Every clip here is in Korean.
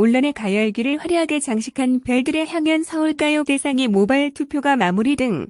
온란의 가열기를 화려하게 장식한 별들의 향연 서울가요 대상의 모바일 투표가 마무리 등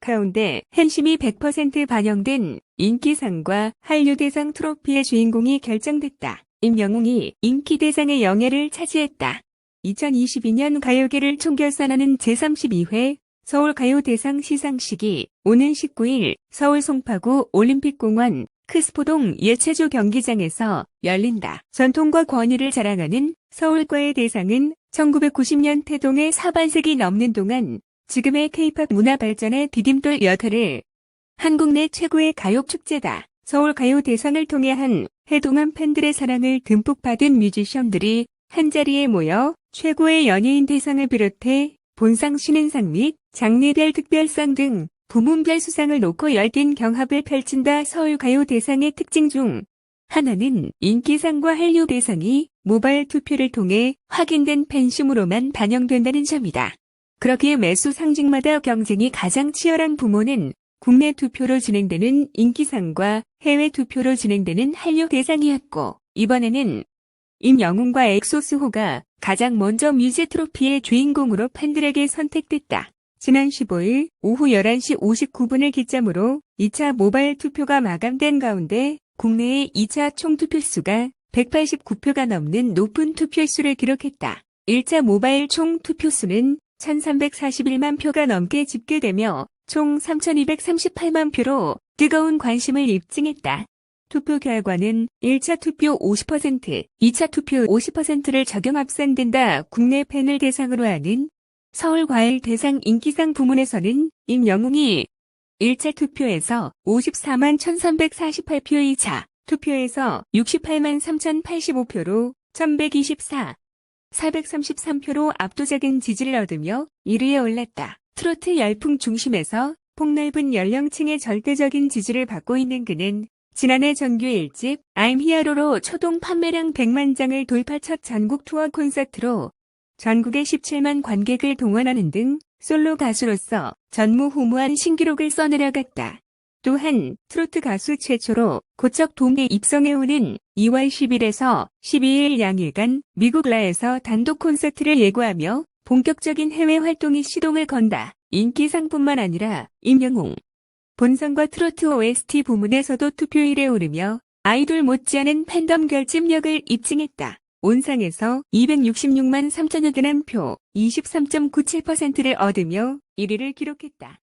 가운데 팬심이 100% 반영된 인기상과 한류대상 트로피의 주인공이 결정됐다. 임영웅이 인기대상의 영예를 차지했다. 2022년 가요계를 총결산하는 제32회 서울가요대상 시상식이 오는 19일 서울 송파구 올림픽공원 크스포동 예체조 경기장에서 열린다. 전통과 권위를 자랑하는 서울과의 대상은 1990년 태동의 4반세기 넘는 동안 지금의 케이팝 문화 발전의 디딤돌 역할을 한국 내 최고의 가요 축제다. 서울 가요 대상을 통해 한 해동한 팬들의 사랑을 듬뿍 받은 뮤지션들이 한자리에 모여 최고의 연예인 대상을 비롯해 본상 신인상 및 장르별 특별상 등 부문별 수상을 놓고 열띤 경합을 펼친다 서울 가요 대상의 특징 중 하나는 인기상과 한류 대상이 모바일 투표를 통해 확인된 팬심으로만 반영된다는 점이다. 그렇기에 매수 상징마다 경쟁이 가장 치열한 부문은 국내 투표로 진행되는 인기상과 해외 투표로 진행되는 한류 대상이었고 이번에는 임영웅과 엑소스호가 가장 먼저 뮤직 트로피의 주인공으로 팬들에게 선택됐다. 지난 15일 오후 11시 59분을 기점으로 2차 모바일 투표가 마감된 가운데 국내의 2차 총투표수가 189표가 넘는 높은 투표수를 기록했다. 1차 모바일 총 투표수는 1341만 표가 넘게 집계되며 총 3238만 표로 뜨거운 관심을 입증했다. 투표 결과는 1차 투표 50%, 2차 투표 50%를 적용 합산된다. 국내 팬을 대상으로 하는 서울과일 대상 인기상 부문에서는 임영웅이 1차 투표에서 54만 1348표 2차 투표에서 68만 3085표로 1124, 433표로 압도적인 지지를 얻으며 1위에 올랐다. 트로트 열풍 중심에서 폭넓은 연령층의 절대적인 지지를 받고 있는 그는 지난해 정규 1집 I'm Hero로 초동 판매량 100만 장을 돌파 첫 전국 투어 콘서트로 전국에 17만 관객을 동원하는 등 솔로 가수로서 전무후무한 신기록을 써내려갔다. 또한 트로트 가수 최초로 고척 동에 입성해오는 2월 10일에서 12일 양일간 미국 라에서 단독 콘서트를 예고하며 본격적인 해외 활동이 시동을 건다. 인기상뿐만 아니라 임영웅, 본선과 트로트 OST 부문에서도 투표율에 오르며 아이돌 못지않은 팬덤 결집력을 입증했다. 온상에서 266만 3천여 개난 표 23.97%를 얻으며 1위를 기록했다.